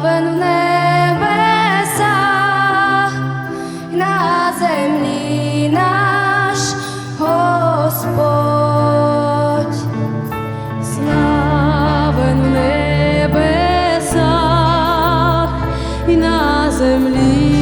човен в небесах, на землі наш Господь, славен в небесах і на землі.